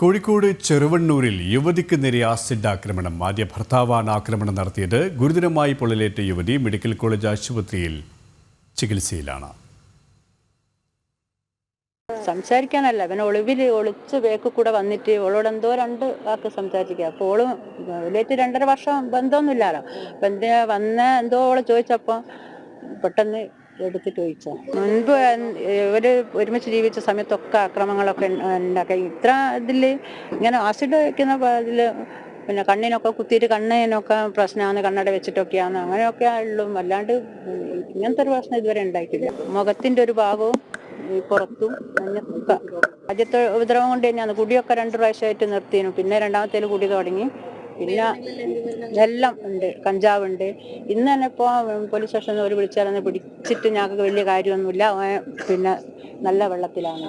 കോഴിക്കോട് ചെറുവണ്ണൂരിൽ യുവതിക്ക് നേരെ ആസിഡ് ആക്രമണം. ആദ്യ ഭർത്താവാണ് ആക്രമണം നടത്തിയത്. ഗുരുതരമായി പൊള്ളലേറ്റ യുവതി മെഡിക്കൽ കോളേജ് ആശുപത്രിയിൽ ചികിത്സയിലാണ്. സംസാരിക്കാനല്ല. അവൻ ഒളിവിൽ ഒളിച്ച് വേക്ക് കൂടെ വന്നിട്ട് ഓളോട് എന്തോ രണ്ട് വാക്ക് സംസാരിക്കുക അപ്പോൾ ഓൾ രണ്ടര വർഷം ബന്ധമൊന്നുമില്ലല്ലോ അപ്പം എന്തിനാ വന്ന എന്തോ ഓൾ ചോദിച്ചപ്പോൾ പെട്ടെന്ന് എടുത്തിട്ട് ചോദിച്ചോ മുൻപ് ഒരു ഒരുമിച്ച് ജീവിച്ച സമയത്തൊക്കെ അക്രമങ്ങളൊക്കെ ഉണ്ടാക്കി ഇത്ര ഇതിൽ ഇങ്ങനെ ആസിഡ് വയ്ക്കുന്ന ഇതിൽ പിന്നെ കണ്ണിനൊക്കെ കുത്തിയിട്ട് കണ്ണിനൊക്കെ പ്രശ്നമാണ് കണ്ണട വെച്ചിട്ടൊക്കെയാണ് അങ്ങനെയൊക്കെ ഉള്ളൂ. അല്ലാണ്ട് ഇങ്ങനത്തെ ഒരു പ്രശ്നം ഇതുവരെ ഉണ്ടായിട്ടില്ല മുഖത്തിന്റെ ഒരു ഭാഗവും ഈ പുറത്തും അങ്ങനൊക്കെ ആദ്യത്തെ ഉപദ്രവം കൊണ്ട് തന്നെയാണ്. കുടിയൊക്കെ രണ്ട് പ്രാവശ്യമായിട്ട് നിർത്തിയിരുന്നു പിന്നെ രണ്ടാമത്തേൽ കുടി തുടങ്ങി. പിന്നെ എല്ലാം ഉണ്ട്. കഞ്ചാവ് ഉണ്ട് ഇന്ന് തന്നെ ഇപ്പോൾ പോലീസ് സ്റ്റേഷനിൽ ഒരു വിളിച്ചാൽ പിടിച്ചിട്ട് ഞങ്ങൾക്ക് വലിയ കാര്യമൊന്നുമില്ല. പിന്നെ നല്ല വെള്ളത്തിലാണ്.